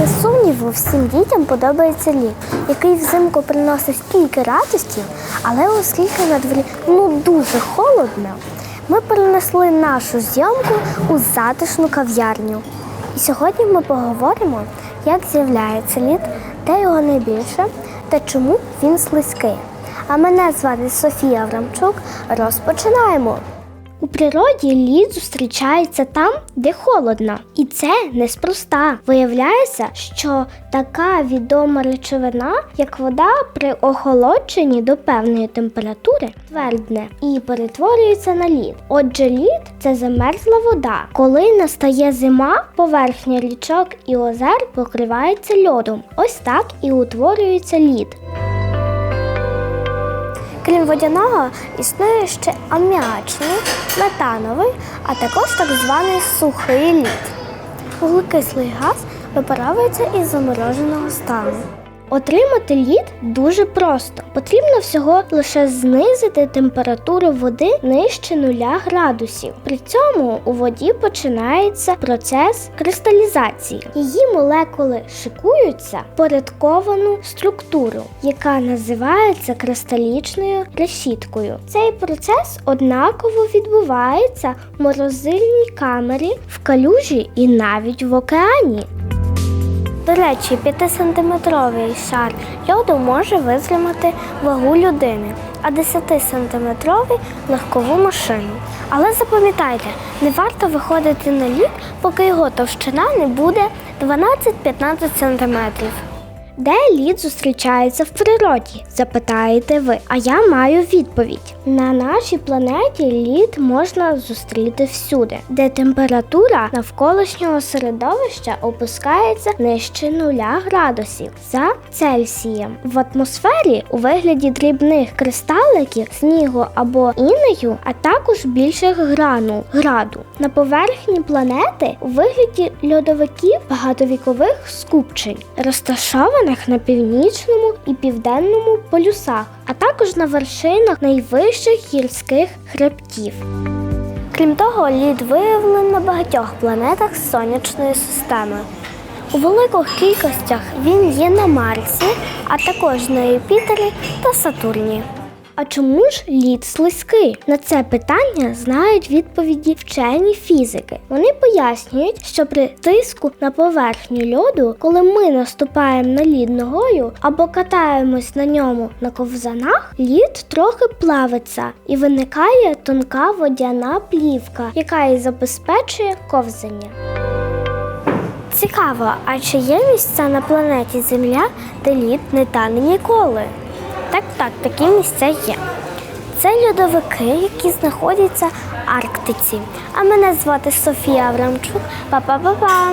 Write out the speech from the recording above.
Без сумніву, всім дітям подобається лід, який взимку приносить стільки радості, але оскільки на дворі ну дуже холодно, ми перенесли нашу зйомку у затишну кав'ярню. І сьогодні ми поговоримо, як з'являється лід, де його найбільше та чому він слизький. А мене звати Софія Аврамчук. Розпочинаємо. У природі лід зустрічається там, де холодно, і це неспроста. Виявляється, що така відома речовина, як вода, при охолодженні до певної температури твердне і перетворюється на лід. Отже, лід це замерзла вода. Коли настає зима, поверхня річок і озер покривається льодом. Ось так і утворюється лід. Крім водяного, існує ще аміачний, метановий, а також так званий сухий лід. Вуглекислий газ випаровується із замороженого стану. Отримати лід дуже просто. Потрібно всього лише знизити температуру води нижче 0 градусів. При цьому у воді починається процес кристалізації. Її молекули шикуються в порядковану структуру, яка називається кристалічною решіткою. Цей процес однаково відбувається в морозильній камері, в калюжі і навіть в океані. До речі, 5-сантиметровий шар льоду може витримати вагу людини, а 10-сантиметровий легкову машину. Але запам'ятайте, не варто виходити на лід, поки його товщина не буде 12-15 сантиметрів. Де лід зустрічається в природі? запитаєте ви. А я маю відповідь: на нашій планеті лід можна зустріти всюди, де температура навколишнього середовища опускається нижче 0 градусів за Цельсієм. В атмосфері у вигляді дрібних кристаликів, снігу або інею, а також більших гранул граду. На поверхні планети у вигляді льодовиків багатовікових скупчень, розташованих на північному і південному полюсах, а також на вершинах найвищих гірських хребтів. Крім того, лід виявлений на багатьох планетах сонячної системи. У великих кількостях він є на Марсі, а також на Юпітері та Сатурні. А чому ж лід слизький? На це питання знають відповіді вчені фізики. Вони пояснюють, що при тиску на поверхню льоду, коли ми наступаємо на лід ногою або катаємось на ньому на ковзанах, лід трохи плавиться і виникає тонка водяна плівка, яка і забезпечує ковзання. Цікаво, а чи є місця на планеті Земля, де лід не тане ніколи? Так, так, такі місця є. Це льодовики, які знаходяться в Арктиці. А мене звати Софія Аврамчук. Па-па-па-па!